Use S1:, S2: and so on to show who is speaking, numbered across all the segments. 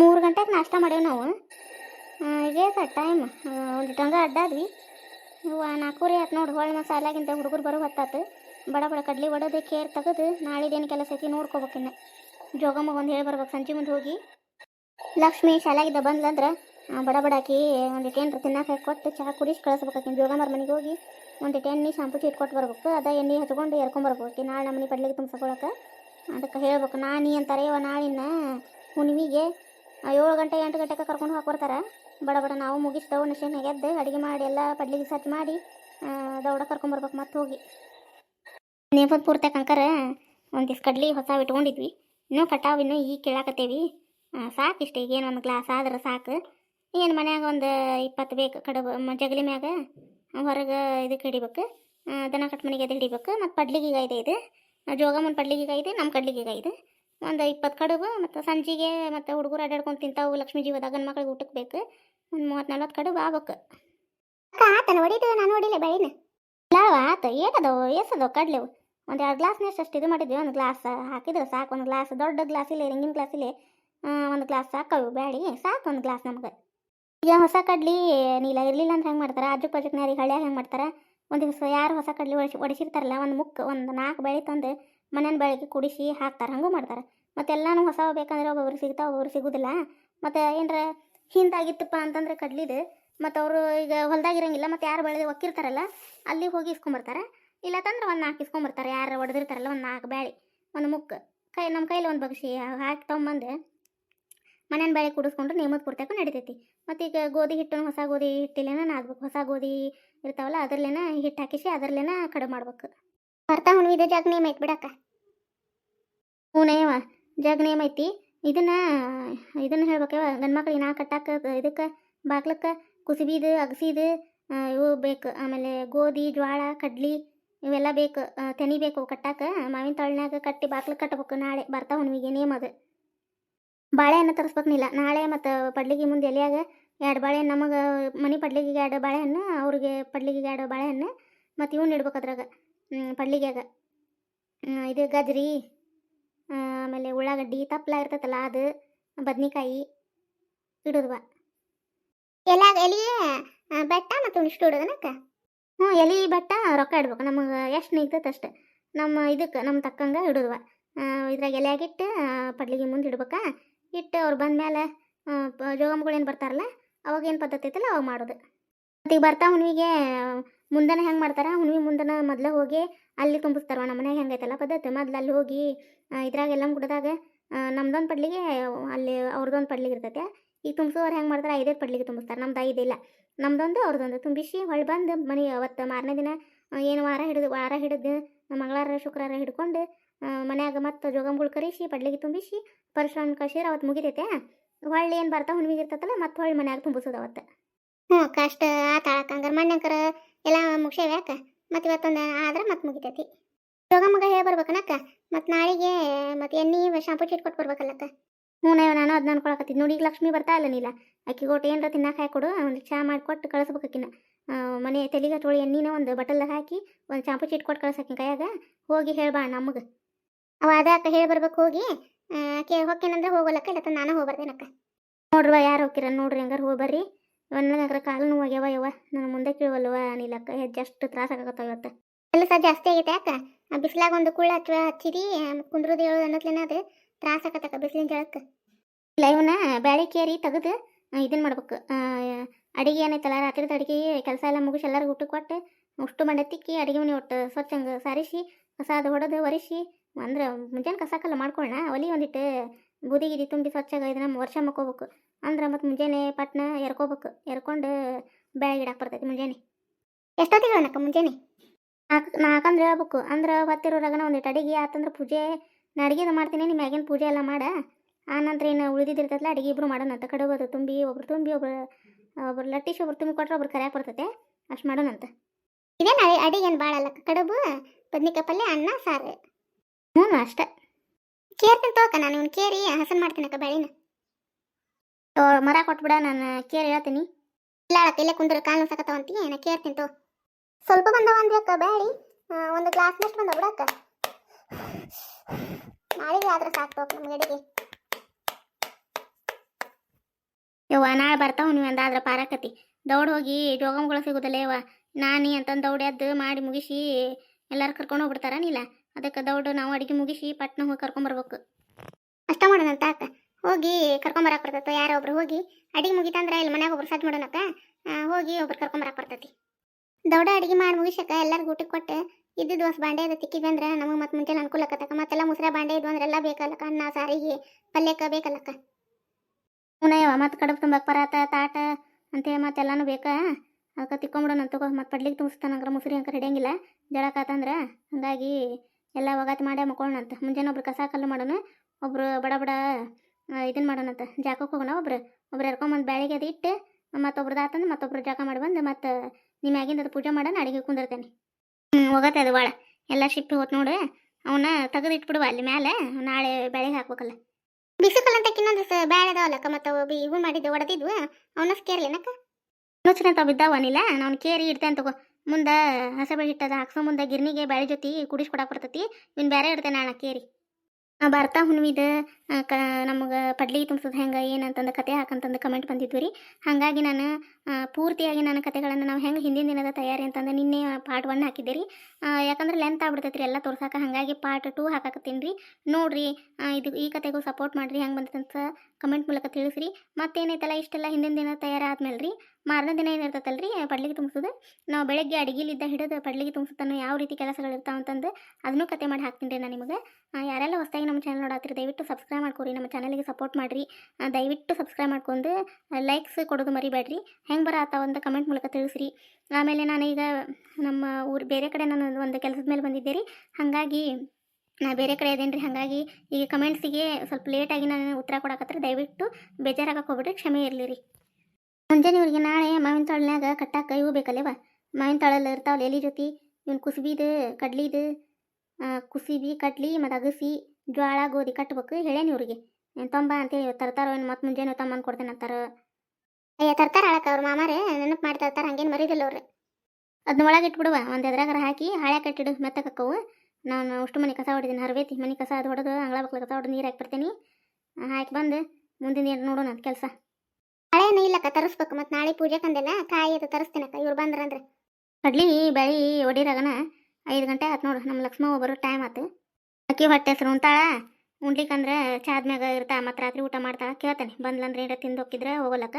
S1: ಮೂರು ಗಂಟೆಗೆ ನಾಷ್ಟ ಮಾಡೇವು ನಾವು. ಇದೇ ಸರ್ ಟೈಮ್ ಒಂದು ಟಂಗ ಅಡ್ಡಾದ್ವಿ ನಾಲ್ಕೂರಿ ಆಯ್ತು ನೋಡಿ ಹೊಳ್ಳಿ ಮತ್ತು ಸಾಲಾಗಿಂತ ಹುಡುಗರು ಬರೋ ಹೊತ್ತಾತು. ಬಡ ಬಡ ಕಡ್ಲಿ ಒಡೋದು ಕೇರ್ ತೆಗೆದು ನಾಳಿದೇನು ಕೆಲಸ ಐತಿ ನೋಡ್ಕೋಬೇಕಿನ್ನ ಜೋಗಮ್ಮ ಒಂದು ಹೇಳಿ ಬರ್ಬೇಕು, ಸಂಜೆ ಮುಂದೆ ಹೋಗಿ. ಲಕ್ಷ್ಮಿ ಶಾಲಾಗಿದ್ದ ಬಂದ್ಲಂದ್ರೆ ಬಡ ಬಡ ಬಡಾಕಿ ಒಂದು ಏನ್ರ ತಿನ್ನಕ್ಕೆ ಕೊಟ್ಟು ಚಹಾ ಕುಡಿಸಿ ಕಳಿಸ್ಬೇಕಾಕಿನ ಜೋಗಮ್ಮರ ಮನೆಗೆ ಹೋಗಿ ಒಂದು ಎಣ್ಣೆ, ಶಾಂಪು ಚೀಟ್ ಕೊಟ್ಟು ಬರ್ಬೇಕು. ಅದ ಎಣ್ಣೆ ಹಚ್ಕೊಂಡು ಎರ್ಕೊಂಬರ್ಬೇಕು ನಾಳೆ ನಮ್ಮ ಮನೆ ಕಡ್ಲಿಗೆ ತುಂಬಿಸ್ಕೊಳಕ್ಕೆ ಅದಕ್ಕೆ ಹೇಳ್ಬೇಕು ನೀ ಅಂತಾರೆ ಇವ ನಾಳಿನ ಹುಣ್ಣಿಮೆಗೆ. ಏಳು ಗಂಟೆ ಎಂಟು ಗಂಟೆಗೆ ಕರ್ಕೊಂಡು ಹಾಕೊಡ್ತಾರೆ ಬಡ ಬಡ ನಾವು ಮುಗಿಸಿ ದೌಡ್ ನಶೆನಾಗ ಎದ್ದು ಅಡುಗೆ ಮಾಡಿ ಎಲ್ಲ ಪಡ್ಲಿಗೆ ಸಜ್ಜು ಮಾಡಿ ದೌಡ ಕರ್ಕೊಂಬರ್ಬೇಕು ಮತ್ತೆ ಹೋಗಿ. ನೇಪದ ಪೂರ್ತಿ ಕಂಕರ ಒಂದಿಷ್ಟು ಕಡ್ಲಿ ಹೊಸ ಇಟ್ಕೊಂಡಿದ್ವಿ. ಇನ್ನೂ ಕಟಾವು ಇನ್ನೂ ಈಗ ಕೇಳಾಕತ್ತೇವಿ. ಸಾಕು ಇಷ್ಟ ಈಗ ಏನು ಒಂದು ಗ್ಲಾಸ್ ಆದ್ರೆ ಸಾಕು. ಏನು ಮನ್ಯಾಗ ಒಂದು ಇಪ್ಪತ್ತು ಬೇಕು ಕಡಬ ಜಗಲಿ ಮ್ಯಾಗ ಹೊರಗೆ ಇದಕ್ಕೆ ಹಿಡಿಬೇಕು. ದನ ಕಟ್ ಮನೆಗೆ ಅದು ಹಿಡಿಬೇಕು. ಮತ್ತು ಪಡ್ಲಿಗೆ ಐದು ಇದು. ಜೋಗಮ್ಮನ ಪಡ್ಲಿಗೆ ಇದೆ ನಮ್ಮ ಕಡ್ಲಿಗೆ ಐದು ಒಂದು ಇಪ್ಪತ್ತು ಕಡುಬು ಮತ್ತು ಸಂಜೆಗೆ ಮತ್ತು ಹುಡುಗರು ಅಡ್ಡಾಡ್ಕೊಂಡು ತಿಂತಾವು ಲಕ್ಷ್ಮೀ ಜೀವದ ಗಂಡು ಮಕ್ಳಿಗೆ ಊಟಕ್ಕೆ ಬೇಕು. ಒಂದು ಮೂವತ್ತು ನಲ್ವತ್ತು ಕಡುಬು ಆಗ್ಬೇಕು. ಆತನ ಹೊಡಿದು ನಾನು ಹೊಡಿಲೆ ಬೆಳಿನ ಇಲ್ಲ ಆತ ಏನದವು ಎಸದವು ಕಡ್ಲೆವು ಒಂದು ಎರಡು ಗ್ಲಾಸ್ನಷ್ಟು ಅಷ್ಟು ಇದು ಮಾಡಿದ್ವಿ ಒಂದು ಗ್ಲಾಸ್ ಹಾಕಿದ್ರೆ ಸಾಕು. ಒಂದು ಗ್ಲಾಸ್ ದೊಡ್ಡ ಗ್ಲಾಸ್ ಇಲ್ಲ ರಿಂಗಿನ ಗ್ಲಾಸ್ ಇಲ್ಲ ಒಂದು ಗ್ಲಾಸ್ ಸಾಕವು ಬ್ಯಾಡಿ ಸಾಕು ಒಂದು ಗ್ಲಾಸ್ ನಮ್ಗೆ. ಈಗ ಹೊಸ ಕಡ್ಲಿ ನೀಲ ಇರಲಿಲ್ಲ ಅಂದ್ರೆ ಹೆಂಗೆ ಮಾಡ್ತಾರೆ? ಅಜ್ಜು ನಾರಿ ಹಳ್ಯಾಗ ಹೆಂಗೆ ಮಾಡ್ತಾರೆ? ಒಂದು ದಿವಸ ಯಾರು ಹೊಸ ಕಡ್ಲಿ ಒಡಿಸಿ ಒಡಿಸಿರ್ತಾರಲ್ಲ ಒಂದು ಮುಕ್ ಒಂದು ನಾಲ್ಕು ಬೆಳೆ ತಂದು ಮನೇನ ಬೆಳಗ್ಗೆ ಕುಡಿಸಿ ಹಾಕ್ತಾರೆ, ಹಂಗೂ ಮಾಡ್ತಾರೆ. ಮತ್ತೆಲ್ಲಾನು ಹೊಸ ಬೇಕಂದ್ರೆ ಒಬ್ಬೊಬ್ರು ಸಿಗ್ತಾವೆ ಒಬ್ಬೊಬ್ರು ಸಿಗೋದಿಲ್ಲ. ಮತ್ತು ಏನರ ಹಿಂದಾಗಿತ್ತಪ್ಪ ಅಂತಂದ್ರೆ ಕಡ್ಲಿದು. ಮತ್ತು ಅವರು ಈಗ ಹೊಲ್ದಾಗ ಇರಂಗಿಲ್ಲ ಮತ್ತು ಯಾರು ಬೆಳೆದು ಒಕ್ಕಿರ್ತಾರಲ್ಲ, ಅಲ್ಲಿ ಹೋಗಿ ಇಸ್ಕೊಂಬರ್ತಾರೆ. ಇಲ್ಲ ತಂದ್ರೆ ಒಂದು ನಾಲ್ಕು ಇಸ್ಕೊಂಬರ್ತಾರೆ, ಯಾರು ಹೊಡೆದಿರ್ತಾರಲ್ಲ ಒಂದು ನಾಲ್ಕು ಬ್ಯಾಳಿ, ಒಂದು ಮುಕ್. ಕೈ ನಮ್ಮ ಕೈಲಿ ಒಂದು ಬಗ್ಸಿ ಹಾಕಿ ತೊಗೊಂಬಂದು ಮನೇನ ಬೇಳೆ ಕುಡಿಸ್ಕೊಂಡ್ರೆ ನೇಮದ ಪೂರ್ತಕ ನಡಿತೈತಿ. ಮತ್ತು ಈಗ ಗೋಧಿ ಹಿಟ್ಟನ್ನು ಹೊಸ ಗೋಧಿ ಹಿಟ್ಟಿಲೇನ ನಾದ್ಬೇಕು. ಹೊಸ ಗೋಧಿ ಇರ್ತಾವಲ್ಲ, ಅದರಲ್ಲೇನ ಹಿಟ್ಟು ಹಾಕಿಸಿ ಅದರಲ್ಲೇನ ಕಡಿಮೆ ಮಾಡ್ಬೇಕು. ಬರ್ತಾ ಹುಣ್ಣಿದೆ ಜಗ್ ನೇಮ್ ಐತಿ ಬಿಡಕ್ಕ. ಹ್ಞೂ ನೇಮ, ಜಗ್ ನೇಮ್ ಐತಿ. ಇದನ್ನ ಇದನ್ನ ಹೇಳ್ಬೇಕವ, ಗಂಡು ಮಕ್ಳಿಗೆ ನಾ ಕಟ್ಟಾಕ, ಇದಕ್ಕೆ ಬಾಗ್ಲಕ್ಕೆ ಕುಸುಬಿದು, ಅಗಸಿದು ಇವು ಬೇಕು. ಆಮೇಲೆ ಗೋಧಿ, ಜ್ವಾಳ, ಕಡ್ಲಿ ಇವೆಲ್ಲ ಬೇಕು. ತೆನಿ ಬೇಕು ಕಟ್ಟಾಕ. ಮಾವಿನ ತಳ್ಳ್ಯಾಗ ಕಟ್ಟಿ ಬಾಗ್ಲಕ್ಕೆ ಕಟ್ಟಬೇಕು ನಾಳೆ ಬರ್ತಾ ಹುಣ್ಣಿಗೆ ನೇಮ್ ಅದು. ಬಾಳೆಹಣ್ಣು ತರಿಸ್ಬೇಕನಿಲ್ಲ. ನಾಳೆ ಮತ್ತು ಪಡ್ಲಿಗೆ ಮುಂದೆ ಎಲೆಯಾಗ ಎರಡು ಬಾಳೆಹಣ್ಣು, ನಮಗೆ ಮನೆ ಪಡ್ಲಿಗೆ ಎರಡು ಬಾಳೆಹಣ್ಣು, ಅವ್ರಿಗೆ ಪಡ್ಲಿಗೆ ಎರಡು ಬಾಳೆಹಣ್ಣು ಮತ್ತು ಇವ್ನ ಇಡ್ಬೇಕು ಅದ್ರಾಗ. ಪಡ್ಲಿಗ್ಯಾಗ. ಹ್ಮ್, ಇದು ಗಜ್ರಿ ಆ, ಆಮೇಲೆ ಉಳ್ಳಾಗಡ್ಡಿ ತಪ್ಪಲ ಇರ್ತೈತಲ್ಲ ಅದು ಬದ್ನಿಕಾಯಿ ಇಡೋದ್ವ. ಎಲ್ಯಾಗ ಎಲಿ ಬೆಟ್ಟ ಮತ್ತು ಇಷ್ಟು ಇಡೋದನಕ್ಕ? ಹ್ಞೂ ಎಲಿ ಬೆಟ್ಟ ರೊಕ್ಕ ಇಡ್ಬೇಕು. ನಮಗೆ ಎಷ್ಟು ನಿಗ್ತೈತೆ ಅಷ್ಟು. ನಮ್ಮ ಇದಕ್ಕೆ ನಮ್ಮ ತಕ್ಕಂಗೆ ಇಡೋದ್ವ. ಇದ್ರಾಗ ಎಲೆಯಾಗಿಟ್ಟು ಪಡ್ಲಿಗೆ ಮುಂದೆ ಇಡ್ಬೇಕಾ? ಇಟ್ಟು ಅವ್ರು ಬಂದ್ಮೇಲೆ ಜೋಗಮ್ಗಳೇನು ಬರ್ತಾರಲ್ಲ ಅವಾಗ ಏನು ಪದ್ಧತಿ ಐತಲ್ಲ ಅವಾಗ ಮಾಡೋದು. ಮತ್ತು ಈಗ ಬರ್ತಾ ಹುಣ್ಣಿಗೆ ಮುಂದನ ಹೆಂಗೆ ಮಾಡ್ತಾರೆ? ಹುಣ್ವಿ ಮುಂದನ ಮೊದಲೇ ಹೋಗಿ ಅಲ್ಲಿ ತುಂಬಿಸ್ತಾರವ ನಮ್ಮ ಮನೆಗೆ ಹೆಂಗೈತಲ್ಲ ಪದ್ಧತಿ. ಮೊದ್ಲು ಅಲ್ಲಿ ಹೋಗಿ ಇದ್ರಾಗೆಲ್ಲ ಇದ್ರಾಗ ಎಲ್ಲ ನಮ್ದೊಂದು ಪಡ್ಲಿಗೆ, ಅಲ್ಲಿ ಅವ್ರದ್ದೊಂದು ಪಡ್ಲಿಗೆ ಇರ್ತೈತೆ. ಈಗ ತುಂಬಿಸೋರು ಹೆಂಗೆ ಮಾಡ್ತಾರೆ? ಐದೈದು ಪಡ್ಲಿಗೆ ತುಂಬಿಸ್ತಾರೆ. ನಮ್ದು ಐದಿಲ್ಲ ನಮ್ದೊಂದು ಅವ್ರದ್ದೊಂದು ತುಂಬಿಸಿ ಹೊಳ್ಳಿ ಬಂದು ಮನೆ, ಅವತ್ತು ಮಾರನೇ ದಿನ ಏನು ವಾರ ಹಿಡಿದು ವಾರ ಹಿಡಿದು, ಮಂಗಳವಾರ, ಶುಕ್ರವಾರ ಹಿಡ್ಕೊಂಡು ಮನೆಯಾಗ ಮತ್ತು ಜೋಗಂಗಳು ಕರೆಸಿ ಪಡ್ಲಿಗೆ ತುಂಬಿಸಿ, ಪರಿಶ್ರಮ ಕಳ್ಸಿದ್ರೆ ಅವತ್ತು ಮುಗಿತೈತೆ. ಹೊಳ್ಳಿ ಏನು ಬರ್ತಾ ಹುಣ್ಣಿಗೆ ಇರ್ತೈತಲ್ಲ, ಮತ್ತೆ ಹೊಳ್ಳಿ ಮನ್ಯಾಗ ತುಂಬಿಸೋದು ಅವತ್ತು. ಹ್ಞೂ, ಕಷ್ಟ, ಆತ ಹಂಗಾರೆ ಮಣ್ಣಂಕರ ಎಲ್ಲ ಮುಗಿಸೇವೆ ಯಾಕ? ಮತ್ತು ಇವತ್ತೊಂದು ಆದ್ರೆ ಮತ್ತೆ ಮುಗಿತೈತಿ. ಜೋಗಮ್ಮಗ ಹೇಳಿ ಬರ್ಬೇಕನಕ್ಕ? ಮತ್ತು ನಾಳೆಗೆ ಮತ್ತು ಎಣ್ಣೆ ಶಾಂಪು ಚೀಟ್ ಕೊಟ್ಟು ಬರ್ಬೇಕಲ್ಲಕ್ಕ ಹ್ಞೂ ನಾನು ಅದನ್ನ ಅನ್ಕೊಳಕತ್ತೀನಿ. ನೋಡಿ, ಈಗ ಲಕ್ಷ್ಮಿ ಬರ್ತಾ ಇಲ್ಲ ನೀಲ. ಅಕ್ಕಿ ಒಟ್ಟು ಏನರ ತಿನ್ನಕ್ಕೆ ಕೊಡು, ಒಂದು ಚಾ ಮಾಡಿಕೊಟ್ಟು ಕಳಿಸ್ಬೇಕಿನ್ನ ಮನೆ ತೆಲಿಗೆ ತೋಳಿ ಎಣ್ಣೆನ ಒಂದು ಬಟಲ್ದಾಗ ಹಾಕಿ, ಒಂದು ಶಾಂಪು ಚೀಟ್ ಕೊಟ್ಟು ಕಳ್ಸಕ್ಕಿನ ಕೈಯಾಗ. ಹೋಗಿ ಹೇಳ್ಬಾ ನಮಗೆ. ಅವ ಅದಕ್ಕೆ ಹೇಳಿ ಬರ್ಬೇಕು ಹೋಗಿ. ಆಕೆ ಹೋಗೋಲಕ್ಕ ಹೋಗಲಕ್ಕ ಇಲ್ಲ ನಾನು ಹೋಗಿ ಬರ್ತೇನಕ್ಕ ನೋಡ್ರವ ಯಾರು ಹೋಗ್ತೀರ ನೋಡ್ರಿ ಹಂಗಾರೆ ಹೋಗಿ ಬರ್ರಿ. ನನಗಂದ್ರೆ ಕಾಲು ನೋವು ಆಗ್ಯವ ಯವ್ವ. ನಾನು ಮುಂದೆ ಕೇಳುವಲ್ವ ನೀಲಕ್ಕ ಜಸ್ಟ್ ತ್ರಾಸ ಆಗತ್ತ ಇವತ್ತು. ಕೆಲಸ ಜಾಸ್ತಿ ಆಗೈತೆ ಯಾಕ? ಬಿಸಿಲಾಗ ಒಂದು ಕುಳ್ಳ ಹಚ್ಚ ಹಚ್ಚಿರಿ ಕುಂದ್ರದು ಹೇಳೋದು ಅನ್ನತ್ಲೇನ ಅದು. ತ್ರಾಸ ಆಗತ್ತಕ್ಕ ಬಿಸಿಲಿನ ಜಳಕ್ಕೆ. ಇಲ್ಲ ಇವನ್ನ ಬ್ಯಾಳಿ ಕೇರಿ ತೆಗೆದು ಇದನ್ನ ಮಾಡ್ಬೇಕು. ಆ, ಅಡಿಗೆ ಏನೈತಲ್ಲ ರಾತ್ರಿದ ಅಡಿಗೆ ಕೆಲಸ ಎಲ್ಲ ಮುಗಿಸಿ ಎಲ್ಲರಿಗೂ ಊಟ ಕೊಟ್ಟು ಅಷ್ಟು ಮಂಡೆ ತಿಕ್ಕಿ ಅಡಿಗೆ ಮನೆ ಒಟ್ಟು ಸ್ವಚ್ಛಂಗೆ ಸಾರಿಸಿ ಕಸ ಅದು ಹೊಡೆದು ಒರೆಸಿ ಅಂದ್ರೆ ಮುಂಜಾನೆ ಕಸಕ್ಕೆಲ್ಲ ಮಾಡ್ಕೊಳ್ಳೋಣ ಒಲಿ ಒಂದಿಟ್ಟು ಬೂದಿ ಗಿದಿ ತುಂಬಿ ಸ್ವಚ್ಛಾಗ ಇದನ್ನ ವರ್ಷ ಮಕ್ಕೋಬೇಕು. ಅಂದ್ರೆ ಮತ್ತು ಮುಂಜಾನೆ ಪಟ್ನ ಎರ್ಕೋಬೇಕು. ಎರ್ಕೊಂಡು ಬೆಳಗ್ಗೆ ಗಿಡಕ್ಕೆ ಬರ್ತೈತಿ ಮುಂಜಾನೆ. ಎಷ್ಟೊತ್ತಿಗೆ ಅಣ್ಣಕ್ಕ ಮುಂಜಾನೆ? ನಾಲ್ಕು ನಾಲ್ಕಂದ್ರೆ ಹೇಳ್ಬೇಕು. ಅಂದ್ರೆ ಹೊತ್ತಿರೋರಾಗನ ಒಂದಿಟ್ಟು ಅಡಿಗೆ ಆತಂದ್ರೆ ಪೂಜೆ, ನಾ ಅಡಿಗೆದು ಮಾಡ್ತೀನಿ ನಿಮ್ಮ ಮ್ಯಾಗಿನ ಪೂಜೆ ಎಲ್ಲ ಮಾಡ. ಆ ನಂತರ ಏನು ಉಳಿದಿದ್ದಿರ್ತೈತಲ್ಲ ಅಡಿಗೆ ಇಬ್ರು ಮಾಡೋಣಂತ ಕಡುಬದು ತುಂಬಿ, ಒಬ್ರು ತುಂಬಿ, ಒಬ್ರು ಒಬ್ರು ಲಟ್ಟಿಸಿ, ಒಬ್ರು ತುಂಬಿ ಕೊಟ್ರೆ ಒಬ್ರು ಕರೆಯಾಕೆ ಬರ್ತೈತೆ. ಅಷ್ಟು ಮಾಡೋಣಂತ ಇದೇನು ಅಡಿಗೆ ಏನು ಭಾಳ ಅಲ್ಲ ಕಡುಬು ಬದ್ನಿಕಾಯಿ ಪಲ್ಯ, ಅನ್ನ, ಸಾರು. ಹ್ಞೂ ಅಷ್ಟೇ. ಕೇರ್ತೀನಿ ತೋಕ ನಾನು ಇವ್ನು ಕೇರಿ, ಹಸನ್ ಮಾಡ್ತೀನಕ್ಕ ಬೆಳಿನ ಮರ ಕೊಟ್ಬಿಡ, ನಾನು ಕೇರ್ ಹೇಳ್ತೀನಿ. ಇಲ್ಲ, ಅಳಕ್ಕ, ಇಲ್ಲೇ ಕುಂದ್ರ, ಕಾಲು ಸಕತ್ತವಂತಿ ನಾ ಕೇರ್ತೀನಿ ತೋ. ಸ್ವಲ್ಪ ಬಂದವ ಅಂದ್ರಿ ಅಕ್ಕ, ಬ್ಯಾಳಿ. ಒಂದು ಗ್ಲಾಸ್ನಷ್ಟು ಬಂದವ ಬಿಡಕ್ಕ ನಾಳೆಗೆ ಆದ್ರೆ ಸಾಕು ನಮ್ಗೆ ಅಡಿಗೆ. ಯವ್ವ, ನಾಳೆ ಬರ್ತಾವ ನೀವು ಅಂದಾದ್ರೆ ಪಾರಕತಿ. ದೌಡ್ ಹೋಗಿ ಜೋಗಮ್ಗಳು ಸಿಗುದಲ್ಲ ಯವ್ವ. ನಾನಿ ಅಂತಂದು ದೌಡ್ ಎದ್ದು ಮಾಡಿ ಮುಗಿಸಿ ಎಲ್ಲರೂ ಕರ್ಕೊಂಡು ಹೋಗ್ಬಿಡ್ತಾರ ನೀಲ? ಅದಕ್ಕೆ ದೌಡ್ ನಾವು ಅಡಿಗೆ ಮುಗಿಸಿ ಪಟ್ನ ಹೋಗಿ ಕರ್ಕೊಂಬರ್ಬೇಕು ಅಷ್ಟ ಮಾಡೋಣಂತ ಅಕ್ಕ. ಹೋಗಿ ಕರ್ಕೊಂಬರಕ್ ಬರ್ತೈತೆ, ಯಾರೋ ಒಬ್ರು ಹೋಗಿ. ಅಡಿಗೆ ಮುಗಿತಂದ್ರೆ ಇಲ್ಲಿ ಮನ್ಯಾಗ ಒಬ್ರು ಸದ್ ಮಾಡೋಣಕ್ಕ? ಹೋಗಿ ಒಬ್ರು ಕರ್ಕೊಂಬರಕ್ ಬರ್ತೈತಿ. ದೌಡ ಅಡಿಗೆ ಮಾಡಿ ಮುಗಿಸಕ ಎಲ್ಲರಿಗೂ ಊಟಕ್ಕೆ ಕೊಟ್ಟು ಇದ್ದಿದ್ದು ಹೊಸ ಬಾಂಡೆ ಅದು ತಿಕ್ಕಿದ್ವಿ ಅಂದ್ರೆ ನಮಗೆ ಮತ್ತೆ ಮುಂಚೆ ಅನುಕೂಲ ಆಕತ್ತಕ್ಕ. ಮತ್ತೆಲ್ಲ ಮುಸ್ರೆ ಬಾಂಡೆ ಇದ್ವು ಅಂದ್ರೆ ಎಲ್ಲ ಬೇಕಲ್ಲಕ್ಕ. ಅನ್ನ, ಸಾರಿಗೆ, ಪಲ್ಯಕ್ಕೆ ಬೇಕಲ್ಲಕ್ಕ. ಉಣಯವ ಮತ್ತೆ ಕಡುಬು ತುಂಬಕ್ಕೆ ಪರಾತ, ತಾಟ ಅಂತೇಳಿ ಮತ್ತೆಲ್ಲನೂ ಬೇಕಾ? ಅದಕ್ಕೆ ತಿಕ್ಕೊಂಬಿಡೋಣ ತಗೋ. ಮತ್ತೆ ಪಡ್ಲಿಕ್ಕೆ ತುಂಬಿಸ್ತಾನಂಗ್ರ ಮುಸ್ರಿ ಅಂಕರ್ ಹಿಡಿಯಂಗಿಲ್ಲ. ಜಳಕಾತಂದ್ರೆ ಹಂಗಾಗಿ ಎಲ್ಲ ಒಗಾತಿ ಮಾಡೇ ಮಕ್ಕೊಳ್ಳೋಣಂತ ಮುಂಜಾನೆ ಒಬ್ರು ಕಸ ಕಲ್ಲು ಮಾಡೋಣ. ಒಬ್ರು ಬಡ ಬಡ ಇದನ್ನು ಮಾಡೋಣಂತ ಜಾಕಕ್ಕೆ ಹೋಗೋಣ, ಒಬ್ರು ಒಬ್ರು ಎರ್ಕೊಂಬಂದು ಬ್ಯಾಳಿಗೆ ಅದು ಇಟ್ಟು ಮತ್ತೊಬ್ರದ್ದು ಆತಂದ್ರೆ ಮತ್ತೊಬ್ರು ಜಾಕ ಮಾಡಿ ಬಂದು ಮತ್ತು ನಿಮ್ಮ ಆಗಿಂದ ಅದು ಪೂಜೆ ಮಾಡೋಣ ಅಡಿಗೆ ಕುಂದಿರ್ತೇನೆ. ಹ್ಞೂ ಹೋಗತ್ತೆ ಅದು ಭಾಳ ಎಲ್ಲ ಶಿಪ್ಪಿ ಹೋತ್ ನೋಡು. ಅವನ್ನ ತೆಗೆದು ಇಟ್ಬಿಡುವ ಅಲ್ಲಿ ಮೇಲೆ ನಾಳೆ ಬೆಳಗ್ಗೆ ಹಾಕ್ಬೇಕಲ್ಲ. ಬಿಸಿಕಲ್ ಅಂತ ಇನ್ನೊಂದು ಬ್ಯಾಳೆ ಅದಾವಲ್ಲಕ್ಕ, ಮತ್ತು ಒಬ್ಬ ಇವು ಮಾಡಿದ್ದು ಒಡೆದಿದ್ವು. ಅವನ ಕೇರ್ಲೇನಕ್ಕ ನುಚ್ಚಿನ ತಾವು ಬಿದ್ದಾವನಿಲ್ಲ ನಾನು ಕೇರಿ ಇಡ್ತೇನೆ ತಗೋ. ಮುಂದೆ ಹಸೆ ಹಿಟ್ಟದ ಹಾಕ್ಸೋ ಮುಂದೆ ಗಿರ್ನಿಗೆ ಬ್ಯಾಳೆ ಜೊತೆ ಕುಡಿಸ್ಕೊಡಕ್ಕೆ ಬರ್ತೈತಿ. ಇನ್ನು ಬೇರೆ ಇಡ್ತೇನೆ ಅಣ್ಣ ಕೇರಿ. ಬರ್ತಾ ಹುಣ್ವಿದ ಕ, ನಮಗೆ ಪಡ್ಲಿ ತುಂಬಿಸೋದು ಹೆಂಗೆ ಏನಂತಂದು ಕತೆ ಹಾಕಂತಂದು ಕಮೆಂಟ್ ಬಂದಿದ್ವಿ ರೀ. ಹಾಗಾಗಿ ನಾನು ಪೂರ್ತಿಯಾಗಿ ನನ್ನ ಕತೆಗಳನ್ನು ನಾವು ಹೆಂಗೆ ಹಿಂದಿನ ದಿನದ ತಯಾರಿ ಅಂತಂದು ನಿನ್ನೆ ಪಾರ್ಟ್ ಒನ್ ಹಾಕಿದ್ದೆ ರೀ. ಯಾಕಂದ್ರೆ ಲೆಂತ್ ಆಗ್ಬಿಡ್ತೈತೆ ರೀ ಎಲ್ಲ ತೋರ್ಸಾಕ, ಹಾಗಾಗಿ ಪಾರ್ಟ್ ಟೂ ಹಾಕಾಕತ್ತೀನಿ ರೀ. ನೋಡಿರಿ ಇದು ಈ ಕತೆಗೂ ಸಪೋರ್ಟ್ ಮಾಡಿರಿ, ಹೆಂಗೆ ಬಂತಂತ ಕಮೆಂಟ್ ಮೂಲಕ ತಿಳಿಸ್ರಿ. ಮತ್ತೇನೈತಲ್ಲ ಇಷ್ಟೆಲ್ಲ ಹಿಂದಿನ ದಿನ ತಯಾರಾದ್ಮೇಲೆ ರೀ. ಮಾರನೇ ದಿನ ಏನಿರ್ತೈತಲ್ಲ ರೀ ಪಡ್ಲಿಗೆ ತುಂಬಿಸೋದು. ನಾವು ಬೆಳಗ್ಗೆ ಅಡಿಗೆಲಿದ್ದ ಹಿಡಿದು ಪಡ್ಲಿಗೆ ತುಂಬಿಸುತ್ತಾನೋ ಯಾವ ರೀತಿ ಕೆಲಸಗಳು ಇರ್ತಾವಂತಂದು ಅದನ್ನೂ ಕತೆ ಮಾಡಿ ಹಾಕ್ತೀನಿ ರೀ ನಾನು ನಿಮಗೆ. ಯಾರೆಲ್ಲ ಹೊಸದಾಗಿ ನಮ್ಮ ಚಾನಲ್ ನೋಡಾತ್ರಿ ದಯವಿಟ್ಟು ಸಬ್ಸ್ಕ್ರೈಬ್ ಮಾಡ್ಕೊರಿ, ನಮ್ಮ ಚಾನಲಿಗೆ ಸಪೋರ್ಟ್ ಮಾಡಿರಿ. ದಯವಿಟ್ಟು ಸಬ್ಸ್ಕ್ರೈಬ್ ಮಾಡ್ಕೊಂಡು ಲೈಕ್ಸ್ ಕೊಡೋದು ಮರಿಬೇಡ್ರಿ ಹೆಂಗೆ ಬರತ್ತಾವ ಅಂತ ಕಮೆಂಟ್ ಮೂಲಕ ತಿಳಿಸ್ರಿ. ಆಮೇಲೆ ನಾನೀಗ ನಮ್ಮ ಊರು, ಬೇರೆ ಕಡೆ ನಾನು ಒಂದು ಕೆಲಸದ ಮೇಲೆ ಬಂದಿದ್ದೆ ರೀ. ಹಾಗಾಗಿ ನಾ ಬೇರೆ ಕಡೆ ಇದೇನು ರೀ ಹಾಗಾಗಿ ಈಗ ಕಮೆಂಟ್ಸಿಗೆ ಸ್ವಲ್ಪ ಲೇಟಾಗಿ ನಾನು ಉತ್ತರ ಕೊಡಕತ್ತರ ದಯವಿಟ್ಟು ಬೇಜಾರಾಗಕ್ಕೆ ಹೋಗ್ಬಿಟ್ರೆ ಕ್ಷಮೆ ಇರಲಿ ರೀ. ಮುಂಜಾನೆ ಇವ್ರಿಗೆ ನಾಳೆ ಮಾವಿನ ತಾಳ್ನ್ಯಾಗ ಕಟ್ಟಾಕ ಇವು ಬೇಕಲ್ಲೇವ? ಮಾವಿನ ತಾಳಲ್ಲಿ ಇರ್ತಾವಲ್ಲ ಎಲಿ ಜೊತೆ ಇವ್ನು ಕುಸುಬಿದು ಕಡ್ಲಿದು ಕುಸುಬಿ ಕಡ್ಲಿ ಮತ್ತು ಅಗಸಿ ಜ್ವಾಳ ಗೋಧಿ ಕಟ್ಬೇಕು ಹೇಳೇನಿ ಇವ್ರಿಗೆ. ತೊಂಬ ಅಂತೇಳಿ ತರ್ತಾರೋ ಏನು ಮತ್ತೆ ಮುಂಜಾನೆ ತಮ್ಮಂದು ಕೊಡ್ತೇನೆ ಅಂತಾರ. ಅಯ್ಯ ತರ್ತಾರ ಹಾಳಕ್ಕೆ ಅವ್ರ ಮಾಮಾರೆ ನೆನಪು ಮಾಡಿ ತರ್ತಾರೆ ಹಂಗೇನು ಮರಿದಿಲ್ಲ ಅವ್ರು. ಅದನ್ನ ಒಳಗೆ ಇಟ್ಬಿಡುವ ಒಂದು ಎದ್ರಾಗಾರ ಹಾಕಿ ಹಾಳೆ ಕಟ್ಟಿಡು ಮೆತ್ತಕ್ಕವು ನಾನು ಅಷ್ಟು ಮನೆ ಕಸ ಹೊಡಿದ್ದೀನಿ ಹರವೇತಿ ಮನೆ ಕಸ ಅದು ಹೊಡೆದು ಅಂಗಳ ಬಕ್ಲ ಕಸ ಹೊಡೆದು ನೀರು ಹಾಕಿ ಬರ್ತೀನಿ. ಆ, ಹಾಕಿ ಬಂದು ಮುಂದಿನ ಏನು ನೋಡೋಣ ಕೆಲಸ. ಹಳೇನ ಇಲ್ಲಕ್ಕ, ತರಿಸ್ಬೇಕು ಮತ್ತೆ ನಾಳೆ ಪೂಜೆ ಕಂದೆಲ್ಲ, ಕಾಯಿ ಅದು ತರಿಸ್ತೀನಕ್ಕ, ಇವ್ರು ಬಂದ್ರಂದ್ರೆ. ಕಡ್ಲಿ ಬೆಳಿ ಒಡಿರಾಗನ ಐದು ಗಂಟೆ ಆತು ನೋಡು ನಮ್ಮ ಲಕ್ಷ್ಮವ್ವ ಬರೋ ಟೈಮ್ ಆತು. ಅಕ್ಕಿ ಹೊಟ್ಟೆ ಹೆಸರು ಉಣ್ತಾಳ, ಉಣ್ಲಿಕ್ಕಂದ್ರೆ ಚಾದ್ಮ್ಯಾಗ ಇರ್ತಾ ಮತ್ತು ರಾತ್ರಿ ಊಟ ಮಾಡ್ತಾಳ, ಕೇಳ್ತೇನೆ. ಬಂದ್ಲಂದ್ರೆ ಏನಾರ ತಿಂದು ಹೋಗಿದ್ರೆ ಹೋಗಲಕ್ಕ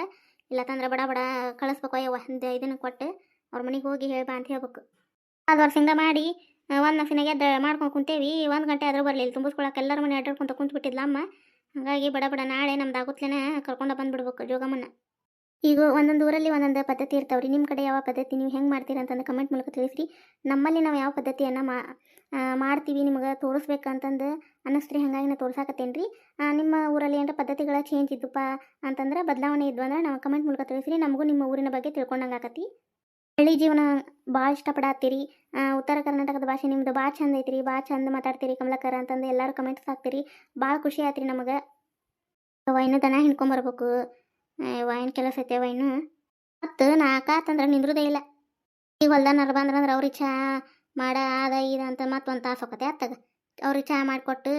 S1: ಇಲ್ಲತ್ತಂದ್ರೆ ಬಡ ಬಡ ಕಳಿಸ್ಬೇಕು, ಅಯ್ಯವ್ವ ಇದನ್ನು ಕೊಟ್ಟು ಅವ್ರ ಮನೆಗೆ ಹೋಗಿ ಹೇಳ್ಬಾ ಅಂತ ಹೇಳ್ಬೇಕು. ಅದು ವರ್ಷದಿಂದ ಮಾಡಿ, ಒಂದು ನಸಿನಾಗೆ ಎದ್ದು ಮಾಡ್ಕೊಂಡು ಕುಂತೇವಿ, ಒಂದು ಗಂಟೆ ಆದ್ರೂ ಬರಲಿಲ್ಲ ತುಂಬಿಸ್ಕೊಳಕ್ಕೆ ಎಲ್ಲರ ಮನೆ ಅಡ್ಡಾಡ್ಕೊಂತ ಕುಂತು ಬಿಟ್ಟಿದ್ಲ ಅಮ್ಮ. ಹಾಗಾಗಿ ಬಡ ಬಡ ನಾಳೆ ನಮ್ದು ಆಗುತ್ತಲೇನೆ ಕರ್ಕೊಂಡು ಬಂದ್ಬಿಡ್ಬೇಕು ಜೋಗಮ್ಮನ ಈಗ ಒಂದೊಂದು ಊರಲ್ಲಿ ಒಂದೊಂದು ಪದ್ಧತಿ ಇರ್ತಾವ್ರಿ. ನಿಮ್ಮ ಕಡೆ ಯಾವ ಪದ್ಧತಿ? ನೀವು ಹೆಂಗೆ ಮಾಡ್ತೀರ ಅಂತಂದು ಕಮೆಂಟ್ ಮೂಲಕ ತಿಳಿಸ್ರಿ. ನಮ್ಮಲ್ಲಿ ನಾವು ಯಾವ ಪದ್ಧತಿಯನ್ನು ಮಾ ಮಾಡ್ತೀವಿ ನಿಮಗೆ ತೋರಿಸ್ಬೇಕಂತಂದು ಅನ್ನಿಸ್ರಿ ಹಾಗಾಗಿ ನಾ ತೋರ್ಸಾಕತ್ತೇನೆ ರೀ ನಿಮ್ಮ ಊರಲ್ಲಿ ಏನಾರ ಪದ್ಧತಿಗಳ ಚೇಂಜ್ ಇದ್ದಪ್ಪ ಅಂತಂದ್ರೆ ಬದಲಾವಣೆ ಇದ್ವು ಅಂದ್ರೆ ನಾವು ಕಮೆಂಟ್ ಮೂಲಕ ತಿಳಿಸ್ರಿ. ನಮಗೂ ನಿಮ್ಮ ಊರಿನ ಬಗ್ಗೆ ತಿಳ್ಕೊಂಡಂಗೆ ಆಕತಿ ಹಳ್ಳಿ ಜೀವನ ಭಾಳ ಇಷ್ಟಪಡತ್ತೀರಿ. ಉತ್ತರ ಕರ್ನಾಟಕದ ಭಾಷೆ ನಿಮ್ದು ಭಾಳ ಚಂದ ಐತ್ರಿ, ಭಾಳ ಚಂದ ಮಾತಾಡ್ತೀರಿ ಕಮಲಕರ ಅಂತಂದು ಎಲ್ಲರೂ ಕಮೆಂಟ್ಸ್ ಹಾಕ್ತೀರಿ. ಭಾಳ ಖುಷಿ ಆಯ್ತ್ರಿ ನಮಗೆ. ವೈನು ದನ ಹಿಂಡ್ಕೊಂಬರ್ಬೇಕು ವೈನ್ ಕೆಲಸ ಐತೆ ವೈನು. ಮತ್ತು ನಾಲ್ಕಾತಂದ್ರೆ ನಿಂದ್ರದೇ ಇಲ್ಲ. ಈಗ ಹೊಲ್ದಾನಾರ ಬಂದ್ರಂದ್ರೆ ಅವ್ರಿಗೆ ಚಹಾ ಮಾಡ, ಅದ, ಇದ ಅಂತ ಮತ್ತೆ ಒಂದು ತಾಸು ಹೋಗತ್ತೆ ಅತ್ತಗ ಅವ್ರಿಗೆ ಚಹಾ ಮಾಡಿಕೊಟ್ಟು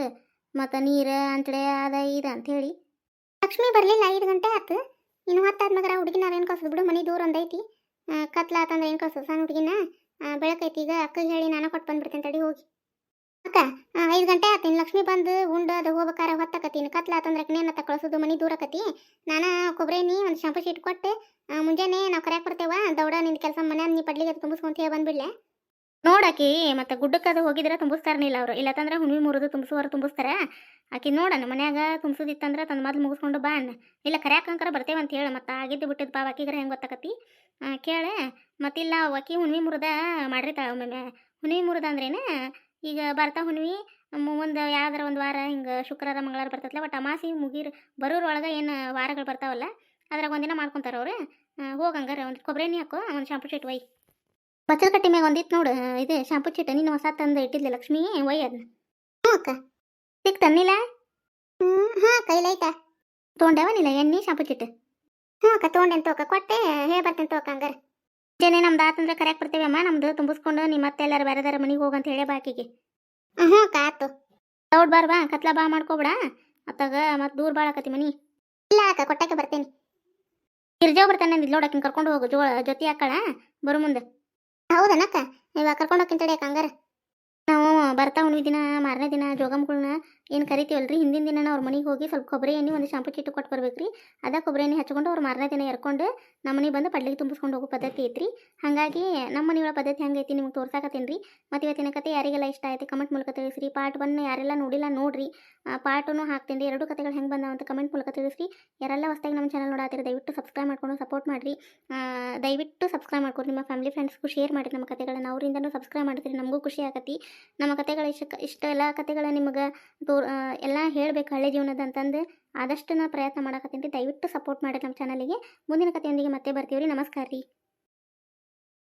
S1: ಮತ್ತು ನೀರು ಅಂಚಡೆ ಅದ, ಇದ ಹೇಳಿ. ಲಕ್ಷ್ಮಿ ಬರಲಿಲ್ಲ ಐದು ಗಂಟೆ ಆಯ್ತು ಇನ್ನು ಹೊತ್ತಾದ್ಮೇಲೆ ಹುಡುಗಿನ ಏನು ಕಳ್ಸೋದು ಬಿಡು ಮನೆ ದೂರ ಒಂದೈತಿ ಆ, ಕತ್ಲ ಆತಂದ್ರೆ ಏನು ಕಳ್ಸೋದು ಸಣ್ಣ ಹುಡುಗಿನ ಬೆಳಕೈತಿ ಈಗ ಅಕ್ಕಗೆ ಹೇಳಿ ನಾನು ಕೊಟ್ಟು ಬಂದ್ಬಿಡ್ತೇನೆ ತಡಿ ಹೋಗಿ. ಅಕ್ಕ ಐದು ಗಂಟೆ ಆತೀನಿ ಲಕ್ಷ್ಮಿ ಬಂದು ಉಂಡು ಅದು ಹೋಗ್ಬೇಕಾರ ಹೊತ್ತಕತ್ತೀನಿ ಕತ್ಲಾತಂದ್ರೆ ನೇನತ್ತ ಕಳ್ಸೋದು ಮನೆ ದೂರ ಆಕತಿ. ನಾನು ಕೊಬ್ಬರಿ ಎಣ್ಣೆ ಒಂದು ಶಾಂಪು ಶೀಟ್ ಕೊಟ್ಟು ಮುಂಜಾನೆ ನಾವು ಕರೆಯಕ್ಕೆ ಬರ್ತೇವ. ದೌಡ ನಿಂದು ಕೆಲಸ ಮನೆ ನೀ ಪಡ್ಲಿಗೆ ತುಂಬಿಸ್ಕೊಂತ ಹೇಳಿ ಬಂದ್ಬಿಡ್ಲೆ. ನೋಡಾಕಿ ಮತ್ತೆ ಗುಡ್ಡಕ್ಕೆ ಅದು ಹೋಗಿದ್ರೆ ತುಂಬಿಸ್ತಾರನಿಲ್ಲ ಅವರು. ಇಲ್ಲತ್ತಂದ್ರೆ ಹುಣ್ಮಿ ಮುರಿದು ತುಂಬಿಸುವವರು ತುಂಬಿಸ್ತಾರ. ಆಕಿ ನೋಡಣ ಮನ್ಯಾಗ ತುಂಬಿಸಿದಿತ್ತಂದ್ರೆ ತನ್ನ ಮೊದಲು ಮುಗಿಸ್ಕೊಂಡು ಬಾ ಅಣ್ಣ ಇಲ್ಲ ಕರ್ಯಾಕಂಕರ ಬರ್ತೇವೆ ಅಂತ ಹೇಳಿ ಮತ್ತೆ ಆಗಿದ್ದು ಬಿಟ್ಟಿದ್ದು ಪಾವ ಆಕಿಗರ ಹೆಂಗೆ ಗೊತ್ತಾಕತಿ? ಕೇಳೆ, ಮತ್ತಿಲ್ಲ ಅಕ್ಕಿ ಹುಣ್ವಿ ಮುರಿದ ಮಾಡಿರ್ತಾಳೆ ಒಮ್ಮೊಮ್ಮೆ. ಹುಣ್ವಿ ಮುರಿದ ಅಂದ್ರೇನೆ ಈಗ ಬರ್ತಾ ಹುಣ್ವಿ ಒಂದು ಯಾವ್ದಾರ ಒಂದು ವಾರ ಹಿಂಗೆ ಶುಕ್ರವಾರ, ಮಂಗಳವಾರ ಬರ್ತೈತಲ್ಲ ಬಟ್ ಅಮಾಸಿ ಮುಗಿರ್ ಬರೋರೊಳಗೆ ಏನು ವಾರಗಳು ಬರ್ತಾವಲ್ಲ, ಅದ್ರಾಗ ಒಂದಿನ ಮಾಡ್ಕೊತಾರ ಅವ್ರು. ಹೋಗಂಗಾರ ಒಂದು ಕೊಬ್ಬರಿ ಎಣ್ಣೆ ಹಾಕೋ, ಒಂದು ಶಾಂಪು ಚೀಟ್ ಒಯ್. ಬಚ್ಚಲ ಕಟ್ಟಿ ಮ್ಯಾಗ ಒಂದಿತ್ತು ನೋಡು, ಇದು ಶಾಂಪು ಚೀಟ, ನೀನು ಹೊಸ ತಂದು ಇಟ್ಟಿದ್ಲೆ ಲಕ್ಷ್ಮೀ, ಒಯ್ ಅದನ್ನ ಹ್ಞೂ ಅಕ್ಕ. ಸಿಕ್ ತನ್ನಿಲ್ಲ ಹ್ಞೂ ಹಾಂ ಕೈಲೈತಾ ತೊಗೊಂಡೇವನಿಲ್ಲ ಎಣ್ಣೆ ಶಾಂಪು ಚಿಟ್ಟು? ಹ್ಞೂ ಅಕ್ಕ ತೊಗೊಂಡೇನು ತೋಕ ಕೊಟ್ಟೆ ಹೇಳಿ ಬರ್ತೇನೆ ತೋಕ ಹಂಗಾರೆ. ಜೇನೆ ನಮ್ದು ಆತಂದ್ರೆ ಕರೆಯಾಕ್ ಬರ್ತೀವಿ ಅಮ್ಮ ನಮ್ದು ತುಂಬಿಸ್ಕೊಂಡು ನಿಮ್ಮ ಮತ್ತೆ ಎಲ್ಲಾರು ಬೇರೆದಾರ ಮನೆಗೆ ಹೋಗಂತ ಹೇಳಿ ಬಾಕಿಗೆ ಹ್ಞೂ ಕಾತು ದೌಡ್ ಬಾರ್ ಬಾ ಕತ್ಲ ಬಾ ಮಾಡ್ಕೊಬೇಡ. ಅತ್ತಾಗ ಮತ್ತೆ ದೂರ ಭಾಳ ಆಕತಿ ಮನಿ. ಇಲ್ಲ ಅಕ್ಕ ಕೊಟ್ಟಕ್ಕೆ ಬರ್ತೇನೆ. ಗಿರ್ಜಾ ಬರ್ತಾನೆ ಅಂದಿದ್ ನೋಡಕ್ಕೆ ಕರ್ಕೊಂಡು ಹೋಗು ಜೋ ಜೊತೆ ಹಾಕಳ ಬರು ಮುಂದೆ. ಹೌದನಕ್ಕ? ಇವಾಗ ಕರ್ಕೊಂಡು ಹೋಗ್ತೀನಿ ತಡಿಯಕ್ಕ ಹಂಗಾರ. ಬರ್ತಾ ಹುಣ್ಣಿಮೆ ದಿನ, ಮಾರನೇ ದಿನ ಜೋಗಮ್ಗಳನ್ನ ಏನು ಕರಿತೀವಲ್ರಿ? ಹಿಂದಿನ ದಿನ ಅವ್ರ ಮನೆಗೆ ಹೋಗಿ ಸ್ವಲ್ಪ ಕೊಬ್ಬರಿ ಎಣ್ಣೆ ಒಂದು ಶಾಂಪು ಚಿಟ್ಟು ಕೊಟ್ಟು ಬರ್ಬೇಕ್ರಿ. ಅದ ಕೊಬ್ಬರಿ ಎಣ್ಣೆ ಹಚ್ಕೊಂಡು ಅವ್ರು ಮಾರನೇ ದಿನ ಎರ್ಕೊಂಡು ನಮ್ಮ ಮನೆಗೆ ಬಂದು ಪಡ್ಲಿಗೆ ತುಂಬಿಸ್ಕೊಂಡು ಹೋಗೋ ಪದ್ಧತಿ ಐತ್ರಿ. ಹಾಗಾಗಿ ನಮ್ಮ ಮನೆಯೊಳ ಪದ್ಧತಿ ಹೆಂಗೈತಿ ನಿಮ್ಗೆ ತೋರ್ಸಾಕತ್ತೀನಿ ರೀ. ಮತ್ತು ಇವತ್ತಿನ ಕತೆ ಯಾರಿಗೆಲ್ಲ ಇಷ್ಟ ಆಯ್ತು ಕಮೆಂಟ್ ಮೂಲಕ ತಿಳಿಸ್ರಿ. ಪಾರ್ಟ್ ಒನ್ ಯಾರೆಲ್ಲ ನೋಡಿಲ್ಲ ನೋಡ್ರಿ. ಪಾರ್ಟನ್ನು ಹಾಕ್ತೀನಿ ರೀ. ಎರಡು ಕತೆಗಳು ಹೆಂಗೆ ಬಂದಾವ ಅಂತ ಕಮೆಂಟ್ ಮೂಲಕ ತಿಳಿಸ್ರಿ. ಯಾರೆಲ್ಲ ಹೊಸ್ದಾಗಿ ನಮ್ಮ ಚಾನಲ್ ನೋಡಾತಿರಿ, ದಯವಿಟ್ಟು ಸಬ್ಸ್ಕ್ರೈಬ್ ಮಾಡ್ಕೊಂಡು ಸಪೋರ್ಟ್ ಮಾಡಿರಿ. ದಯವಿಟ್ಟು ಸಬ್ಸ್ಕ್ರೈಬ್ ಮಾಡ್ಕೊಂಡು ನಿಮ್ಮ ಫ್ಯಾಮಿಲಿ, ಫ್ರೆಂಡ್ಸ್ಗೂ ಶೇರ್ ಮಾಡಿ ನಮ್ಮ ಕತೆಗಳನ್ನ. ಅವರಿಂದನೂ ಸಬ್ಸ್ಕ್ರೈಬ್ ಮಾಡಿದ್ರಿ ನಮಗೂ ಖುಷಿ ಆಗತ್ತಿ. ನಮ್ಮ ಕತೆಗಳು ಇಷ್ಟ ಇಷ್ಟ ಎಲ್ಲ ಕತೆಗಳ ನಿಮಗೆ ತೋರ್ ಎಲ್ಲ ಹೇಳಬೇಕು ಹಳ್ಳಿ ಜೀವನದ ಅಂತಂದು ಆದಷ್ಟು ನಾ ಪ್ರಯತ್ನ ಮಾಡಕತ್ತೀನಿ. ದಯವಿಟ್ಟು ಸಪೋರ್ಟ್ ಮಾಡಿ ನಮ್ಮ ಚಾನಲಿಗೆ ಮುಂದಿನ ಕಥೆಯೊಂದಿಗೆ ಮತ್ತೆ ಬರ್ತೀವಿ ರೀ ನಮಸ್ಕಾರ ರೀ